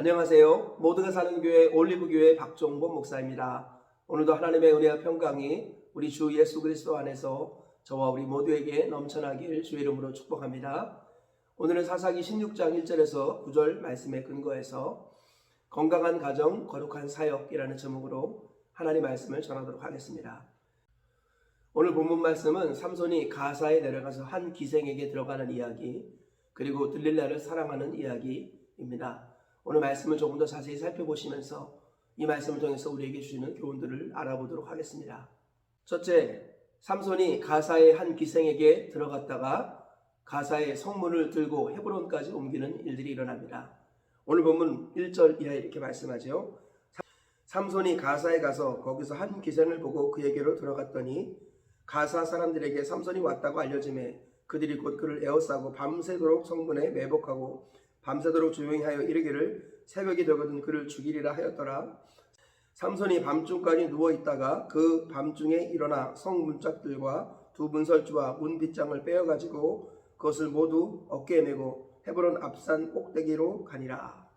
안녕하세요. 모두가 사는 교회 올리브 교회 박종범 목사입니다. 오늘도 하나님의 은혜와 평강이 우리 주 예수 그리스도 안에서 저와 우리 모두에게 넘쳐나길 주의 이름으로 축복합니다. 오늘은 사사기 16장 1절에서 9절 말씀에 근거해서 건강한 가정, 거룩한 사역이라는 제목으로 하나님 말씀을 전하도록 하겠습니다. 오늘 본문 말씀은 삼손이 가사에 내려가서 한 기생에게 들어가는 이야기, 그리고 들릴라를 사랑하는 이야기입니다. 오늘 말씀을 조금 더 자세히 살펴보시면서 이 말씀을 통해서 우리에게 주시는 교훈들을 알아보도록 하겠습니다. 첫째, 삼손이 가사의 한 기생에게 들어갔다가 가사의 성문을 들고 헤브론까지 옮기는 일들이 일어납니다. 오늘 본문 1절 이하에 이렇게 말씀하죠. 삼손이 가사에 가서 거기서 한 기생을 보고 그에게로 들어갔더니 가사 사람들에게 삼손이 왔다고 알려짐에 그들이 곧 그를 에워싸고 밤새도록 성문에 매복하고 밤새도록 조용히 하여 이르기를 새벽이 되거든 그를 죽이리라 하였더라. 삼손이 밤중까지 누워 있다가 그 밤중에 일어나 성 문짝들과 두 문설주와 문 빗장을 빼어 가지고 그것을 모두 어깨에 메고 헤브론 앞산 꼭대기로 가니라.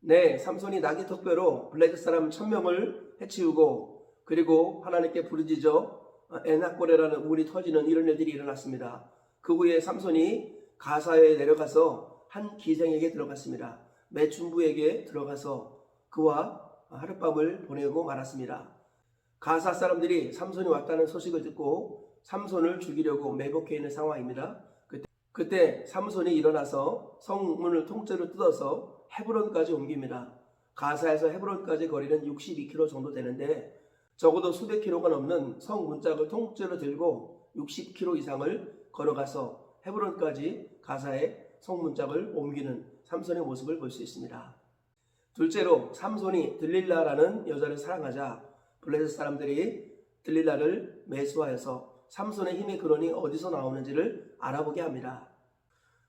네, 삼손이 나기 특배로 블레셋 사람 천명을 해치우고 그리고 하나님께 부르짖어 에나꼬레라는 우물이 터지는 이런 일들이 일어났습니다. 그 후에 삼손이 가사에 내려가서 한 기생에게 들어갔습니다. 매춘부에게 들어가서 그와 하룻밤을 보내고 말았습니다. 가사 사람들이 삼손이 왔다는 소식을 듣고 삼손을 죽이려고 매복해 있는 상황입니다. 그때, 그때 삼손이 일어나서 성문을 통째로 뜯어서 헤브론까지 옮깁니다. 가사에서 헤브론까지 거리는 62km 정도 되는데 적어도 수백 킬로가 넘는 성 문짝을 통째로 들고 60km 이상을 걸어가서 헤브론까지 가사의 성 문짝을 옮기는 삼손의 모습을 볼 수 있습니다. 둘째로 삼손이 들릴라라는 여자를 사랑하자 블레셋 사람들이 들릴라를 매수하여서 삼손의 힘의 근원이 어디서 나오는지를 알아보게 합니다.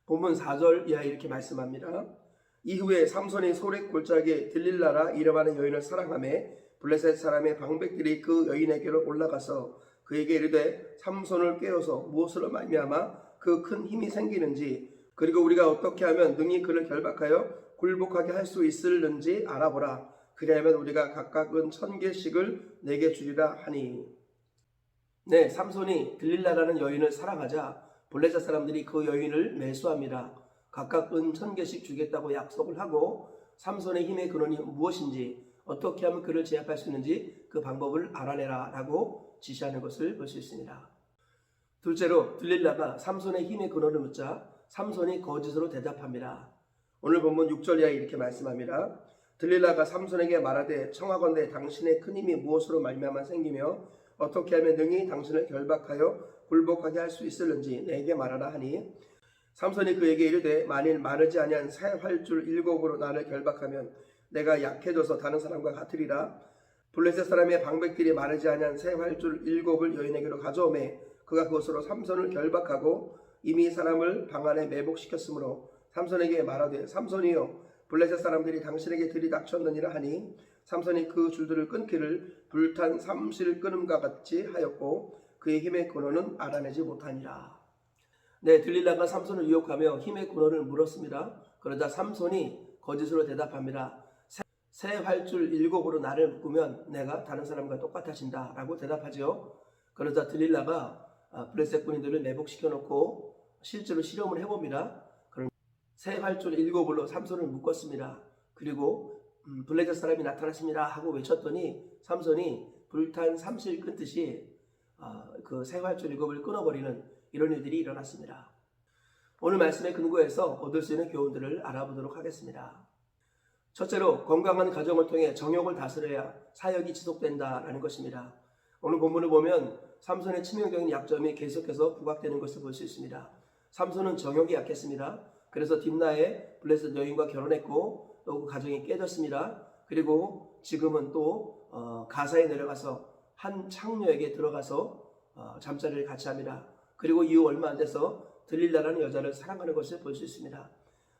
본문 4절 이하 이렇게 말씀합니다. 이후에 삼손이 소렉 골짜기에 들릴라라 이름하는 여인을 사랑하며 블레셋 사람의 방백들이 그 여인에게로 올라가서 그에게 이르되 삼손을 깨워서 무엇으로 말미암아 그 큰 힘이 생기는지 그리고 우리가 어떻게 하면 능히 그를 결박하여 굴복하게 할 수 있을는지 알아보라. 그리하면 우리가 각각은 천 개씩을 내게 주리라 하니. 네, 삼손이 들릴라라는 여인을 사랑하자 블레셋 사람들이 그 여인을 매수합니다. 각각 은 천 개씩 주겠다고 약속을 하고 삼손의 힘의 근원이 무엇인지 어떻게 하면 그를 제압할 수 있는지 그 방법을 알아내라 라고 지시하는 것을 볼 수 있습니다. 둘째로 들릴라가 삼손의 힘의 근원을 묻자 삼손이 거짓으로 대답합니다. 오늘 본문 6절 이하에 이렇게 말씀합니다. 들릴라가 삼손에게 말하되 청하건대 당신의 큰 힘이 무엇으로 말미암아 생기며 어떻게 하면 능히 당신을 결박하여 굴복하게 할 수 있을는지 내게 말하라 하니 삼손이 그에게 이르되 만일 마르지 아니한 새 활줄 일곱으로 나를 결박하면 내가 약해져서 다른 사람과 같으리라 블레셋 사람의 방백들이 마르지 아니한 새 활줄 일곱을 여인에게로 가져오매 그가 그것으로 삼손을 결박하고 이미 사람을 방 안에 매복시켰으므로 삼손에게 말하되 삼손이여 블레셋 사람들이 당신에게 들이닥쳤느니라 하니 삼손이 그 줄들을 끊기를 불탄 삼실 끊음과 같이 하였고 그의 힘의 근원은 알아내지 못하니라. 네, 들릴라가 삼손을 유혹하며 힘의 근원을 물었습니다. 그러자 삼손이 거짓으로 대답합니다. 새, 새 활줄 일곱으로 나를 묶으면 내가 다른 사람과 똑같아진다 라고 대답하죠. 그러자 들릴라가 아, 블레셋 군인들을 매복시켜 놓고 실제로 실험을 해봅니다. 그럼 새 활줄 일곱으로 삼손을 묶었습니다. 그리고 음, 블레셋 사람이 나타났습니다 하고 외쳤더니 삼손이 불탄 삼실 끊듯이 아, 그새 활줄 일곱을 끊어버리는 이런 일들이 일어났습니다. 오늘 말씀의 근거에서 얻을 수 있는 교훈들을 알아보도록 하겠습니다. 첫째로 건강한 가정을 통해 정욕을 다스려야 사역이 지속된다라는 것입니다. 오늘 본문을 보면 삼손의 치명적인 약점이 계속해서 부각되는 것을 볼 수 있습니다. 삼손은 정욕이 약했습니다. 그래서 딥나의 블레셋 여인과 결혼했고 또 그 가정이 깨졌습니다. 그리고 지금은 또 어, 가사에 내려가서 한 창녀에게 들어가서 어, 잠자리를 같이 합니다. 그리고 이후 얼마 안 돼서 들릴라라는 여자를 사랑하는 것을 볼 수 있습니다.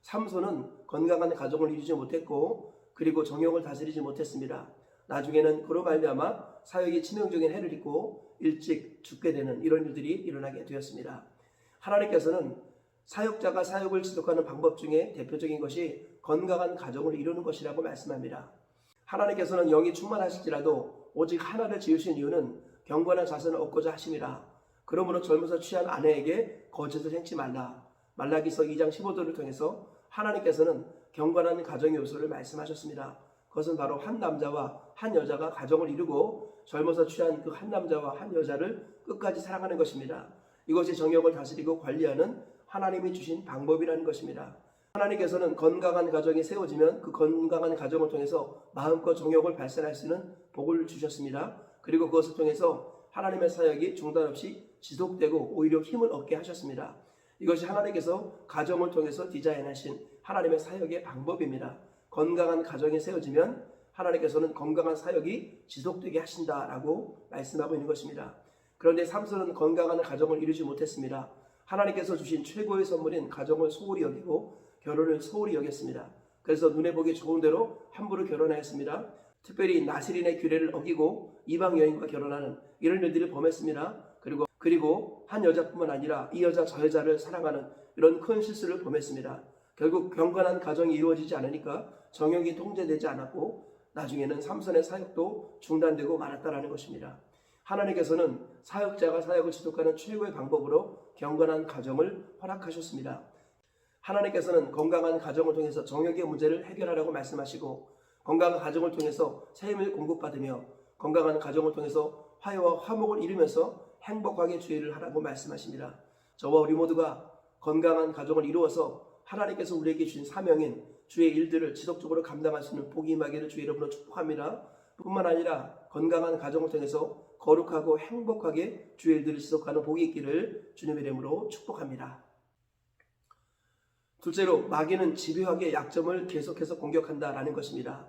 삼손은 건강한 가정을 이루지 못했고 그리고 정욕을 다스리지 못했습니다. 나중에는 그로 말미암아 사역이 치명적인 해를 입고 일찍 죽게 되는 이런 일들이 일어나게 되었습니다. 하나님께서는 사역자가 사역을 지속하는 방법 중에 대표적인 것이 건강한 가정을 이루는 것이라고 말씀합니다. 하나님께서는 영이 충만하실지라도 오직 하나를 지으신 이유는 경건한 자선을 얻고자 하심이라. 그러므로 젊어서 취한 아내에게 거짓을 행치 말라. 말라기서 2장 15절을 통해서 하나님께서는 경건한 가정의 요소를 말씀하셨습니다. 그것은 바로 한 남자와 한 여자가 가정을 이루고 젊어서 취한 그 한 남자와 한 여자를 끝까지 사랑하는 것입니다. 이것이 정욕을 다스리고 관리하는 하나님이 주신 방법이라는 것입니다. 하나님께서는 건강한 가정이 세워지면 그 건강한 가정을 통해서 마음껏 정욕을 발산할 수 있는 복을 주셨습니다. 그리고 그것을 통해서 하나님의 사역이 중단 없이 지속되고 오히려 힘을 얻게 하셨습니다. 이것이 하나님께서 가정을 통해서 디자인하신 하나님의 사역의 방법입니다. 건강한 가정이 세워지면 하나님께서는 건강한 사역이 지속되게 하신다라고 말씀하고 있는 것입니다. 그런데 삼손은 건강한 가정을 이루지 못했습니다. 하나님께서 주신 최고의 선물인 가정을 소홀히 여기고 결혼을 소홀히 여겼습니다. 그래서 눈에 보기 좋은 대로 함부로 결혼하였습니다. 특별히 나시린의 규례를 어기고 이방 여인과 결혼하는 이런 일들을 범했습니다. 그리고 그리고 한 여자뿐만 아니라 이 여자 저 여자를 사랑하는 이런 큰 실수를 범했습니다. 결국 경건한 가정이 이루어지지 않으니까 정욕이 통제되지 않았고 나중에는 삼선의 사역도 중단되고 말았다라는 것입니다. 하나님께서는 사역자가 사역을 지속하는 최고의 방법으로 경건한 가정을 허락하셨습니다. 하나님께서는 건강한 가정을 통해서 정욕의 문제를 해결하라고 말씀하시고 건강한 가정을 통해서 새 힘을 공급받으며 건강한 가정을 통해서 화해와 화목을 이루면서 행복하게 주의를 하라고 말씀하십니다. 저와 우리 모두가 건강한 가정을 이루어서 하나님께서 우리에게 주신 사명인 주의 일들을 지속적으로 감당할 수 있는 복이 임하기를 주의 이름으로 축복합니다. 뿐만 아니라 건강한 가정을 통해서 거룩하고 행복하게 주의 일들을 지속하는 복이 있기를 주님의 이름으로 축복합니다. 둘째로 마귀는 집요하게 약점을 계속해서 공격한다라는 것입니다.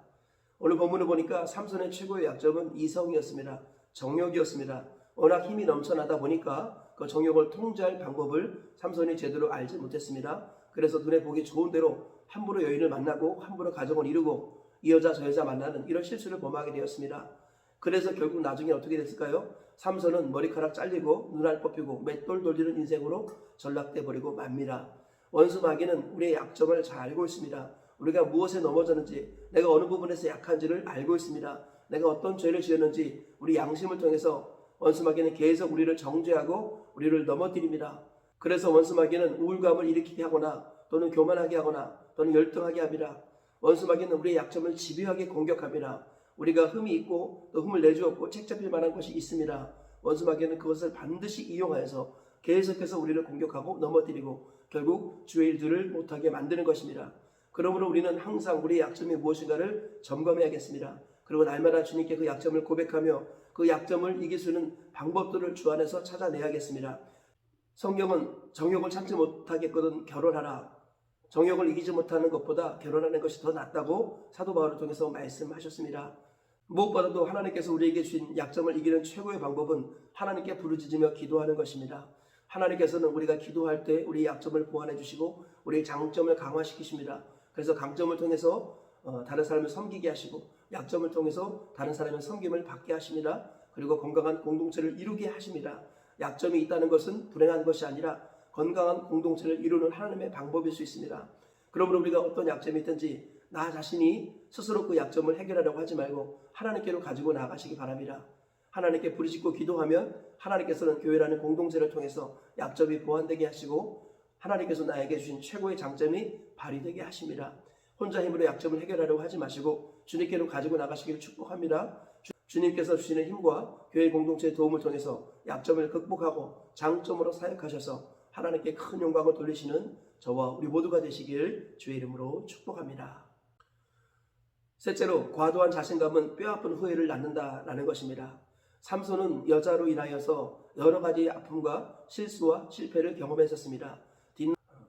오늘 본문을 보니까 삼손의 최고의 약점은 이성이었습니다. 정욕이었습니다. 워낙 힘이 넘쳐나다 보니까 그 정욕을 통제할 방법을 삼손이 제대로 알지 못했습니다. 그래서 눈에 보기 좋은 대로 함부로 여인을 만나고 함부로 가정을 이루고 이 여자 저 여자 만나는 이런 실수를 범하게 되었습니다. 그래서 결국 나중에 어떻게 됐을까요? 삼손은 머리카락 잘리고 눈알 뽑히고 맷돌 돌리는 인생으로 전락돼 버리고 맙니다. 원수 마귀는 우리의 약점을 잘 알고 있습니다. 우리가 무엇에 넘어졌는지, 내가 어느 부분에서 약한지를 알고 있습니다. 내가 어떤 죄를 지었는지 우리 양심을 통해서 원수 마귀는 계속 우리를 정죄하고 우리를 넘어뜨립니다. 그래서 원수 마귀는 우울감을 일으키게 하거나 또는 교만하게 하거나 또는 열등하게 합니다. 원수 마귀는 우리의 약점을 집요하게 공격합니다. 우리가 흠이 있고 또 흠을 내주었고 책잡힐 만한 것이 있습니다. 원수 마귀는 그것을 반드시 이용하여서 계속해서 우리를 공격하고 넘어뜨리고 결국 주의 일들을 못하게 만드는 것입니다. 그러므로 우리는 항상 우리의 약점이 무엇인가를 점검해야겠습니다. 그리고 날마다 주님께 그 약점을 고백하며 그 약점을 이길 수 있는 방법들을 주 안에서 찾아내야겠습니다. 성경은 정욕을 참지 못하겠거든 결혼하라. 정욕을 이기지 못하는 것보다 결혼하는 것이 더 낫다고 사도 바울을 통해서 말씀하셨습니다. 무엇보다도 하나님께서 우리에게 주신 약점을 이기는 최고의 방법은 하나님께 부르짖으며 기도하는 것입니다. 하나님께서는 우리가 기도할 때 우리의 약점을 보완해 주시고 우리의 장점을 강화시키십니다. 그래서 강점을 통해서 어, 다른 사람을 섬기게 하시고 약점을 통해서 다른 사람의 섬김을 받게 하십니다. 그리고 건강한 공동체를 이루게 하십니다. 약점이 있다는 것은 불행한 것이 아니라 건강한 공동체를 이루는 하나님의 방법일 수 있습니다. 그러므로 우리가 어떤 약점이 있든지 나 자신이 스스로 그 약점을 해결하려고 하지 말고 하나님께로 가지고 나가시기 바랍니다. 하나님께 부르짖고 기도하면 하나님께서는 교회라는 공동체를 통해서 약점이 보완되게 하시고 하나님께서 나에게 주신 최고의 장점이 발휘되게 하십니다. 혼자 힘으로 약점을 해결하려고 하지 마시고 주님께로 가지고 나가시기를 축복합니다. 주, 님께서 주시는 힘과 교회 공동체의 도움을 통해서 약점을 극복하고 장점으로 사역하셔서 하나님께 큰 영광을 돌리시는 저와 우리 모두가 되시길 주의 이름으로 축복합니다. 셋째로 과도한 자신감은 뼈아픈 후회를 낳는다라는 것입니다. 삼손은 여자로 인하여서 여러 가지 아픔과 실수와 실패를 경험했었습니다.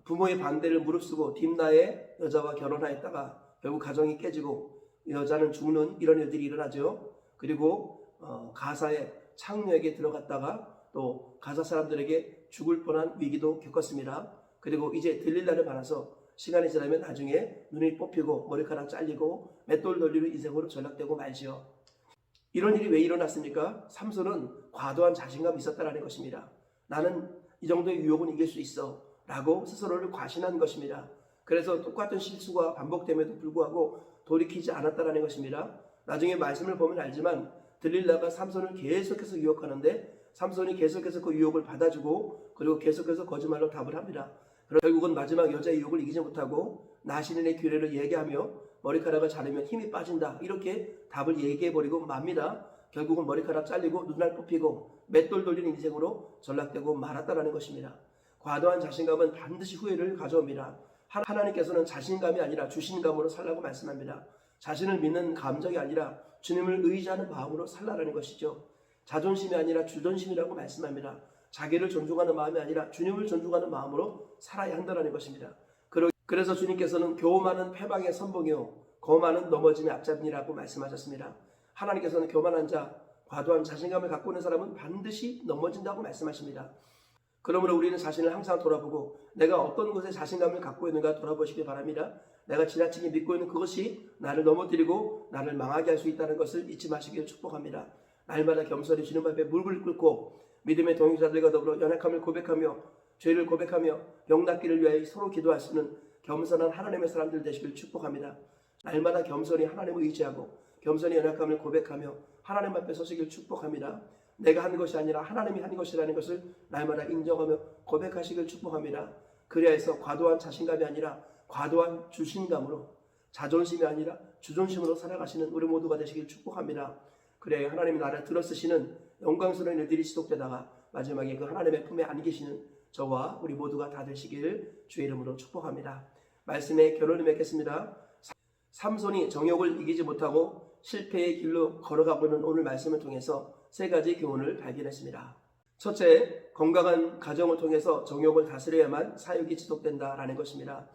부모의 반대를 무릅쓰고 딥나의 여자와 결혼하였다가 결국 가정이 깨지고 여자는 죽는 이런 일들이 일어나죠. 그리고 어, 가사의 창녀에게 들어갔다가 또 가사 사람들에게 죽을 뻔한 위기도 겪었습니다. 그리고 이제 들릴라를 받아서 시간이 지나면 나중에 눈이 뽑히고 머리카락 잘리고 맷돌 돌리는 인생으로 전락되고 말지요. 이런 일이 왜 일어났습니까? 삼손은 과도한 자신감이 있었다라는 것입니다. 나는 이 정도의 유혹은 이길 수 있어. 라고 스스로를 과신한 것입니다. 그래서 똑같은 실수가 반복됨에도 불구하고 돌이키지 않았다라는 것입니다. 나중에 말씀을 보면 알지만 들릴라가 삼손을 계속해서 유혹하는데 삼손이 계속해서 그 유혹을 받아주고 그리고 계속해서 거짓말로 답을 합니다. 결국은 마지막 여자의 유혹을 이기지 못하고 나신인의 규례를 얘기하며 머리카락을 자르면 힘이 빠진다 이렇게 답을 얘기해버리고 맙니다. 결국은 머리카락 잘리고 눈알 뽑히고 맷돌 돌린 인생으로 전락되고 말았다라는 것입니다. 과도한 자신감은 반드시 후회를 가져옵니다. 하- 하나님께서는 자신감이 아니라 주신감으로 살라고 말씀합니다. 자신을 믿는 감정이 아니라 주님을 의지하는 마음으로 살라라는 것이죠. 자존심이 아니라 주존심이라고 말씀합니다. 자기를 존중하는 마음이 아니라 주님을 존중하는 마음으로 살아야 한다는 것입니다. 그래서 주님께서는 교만은 패방의 선봉이요 거만은 넘어짐의 앞잡이라고 말씀하셨습니다. 하나님께서는 교만한 자, 과도한 자신감을 갖고 있는 사람은 반드시 넘어진다고 말씀하십니다. 그러므로 우리는 자신을 항상 돌아보고 내가 어떤 곳에 자신감을 갖고 있는가 돌아보시기 바랍니다. 내가 지나치게 믿고 있는 그것이 나를 넘어뜨리고 나를 망하게 할 수 있다는 것을 잊지 마시기를 축복합니다. 날마다 겸손히 주님 앞에 물을 끓고 믿음의 동행자들과 더불어 연약함을 고백하며 죄를 고백하며 영낫기를 위하여 서로 있는 겸손한 하나님의 사람들 되시길 축복합니다. 날마다 겸손히 하나님을 의지하고 겸손히 연약함을 고백하며 하나님 앞에 서시길 축복합니다. 내가 한 것이 아니라 하나님이 한 것이라는 것을 날마다 인정하며 고백하시길 축복합니다. 그리하여서 과도한 자신감이 아니라 과도한 주신감으로 자존심이 아니라 주존심으로 살아가시는 우리 모두가 되시길 축복합니다. 그래야 하나님이 나를 들어쓰시는 영광스러운 일들이 지속되다가 마지막에 그 하나님의 품에 안기시는 저와 우리 모두가 다 되시길 주의 이름으로 축복합니다. 말씀의 결론을 맺겠습니다. 삼손이 정욕을 이기지 못하고 실패의 길로 걸어가고 있는 오늘 말씀을 통해서 세 가지 교훈을 발견했습니다. 첫째, 건강한 가정을 통해서 정욕을 다스려야만 사역이 지속된다라는 것입니다.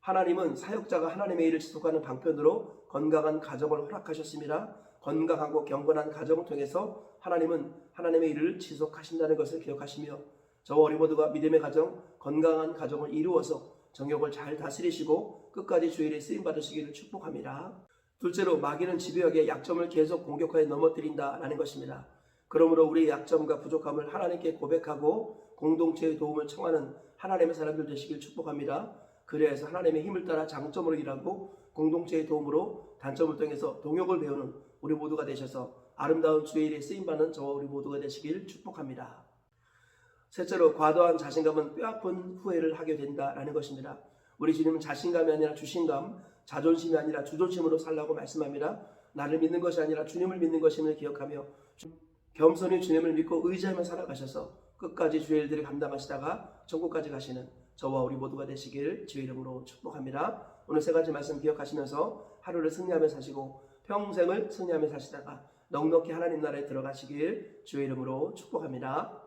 하나님은 사역자가 하나님의 일을 지속하는 방편으로 건강한 가정을 허락하셨습니다. 건강하고 경건한 가정을 통해서 하나님은 하나님의 일을 지속하신다는 것을 기억하시며 저와 우리 모두가 믿음의 가정, 건강한 가정을 이루어서 정욕을 잘 다스리시고 끝까지 주일에 쓰임 받으시기를 축복합니다. 둘째로 마귀는 집요하게 약점을 계속 공격하여 넘어뜨린다라는 것입니다. 그러므로 우리의 약점과 부족함을 하나님께 고백하고 공동체의 도움을 청하는 하나님의 사람들 되시길 축복합니다. 그래서 하나님의 힘을 따라 장점으로 일하고 공동체의 도움으로 단점을 통해서 동역을 배우는 우리 모두가 되셔서 아름다운 주의 일에 쓰임받는 저와 우리 모두가 되시길 축복합니다. 셋째로 과도한 자신감은 뼈아픈 후회를 하게 된다라는 것입니다. 우리 주님은 자신감이 아니라 주신감, 자존심이 아니라 주존심으로 살라고 말씀합니다. 나를 믿는 것이 아니라 주님을 믿는 것임을 기억하며 겸손히 주님을 믿고 의지하며 살아가셔서 끝까지 주의 일들을 감당하시다가 천국까지 가시는 저와 우리 모두가 되시길 주의 이름으로 축복합니다. 오늘 세 가지 말씀 기억하시면서 하루를 승리하며 사시고 평생을 승리하며 사시다가 넉넉히 하나님 나라에 들어가시길 주의 이름으로 축복합니다.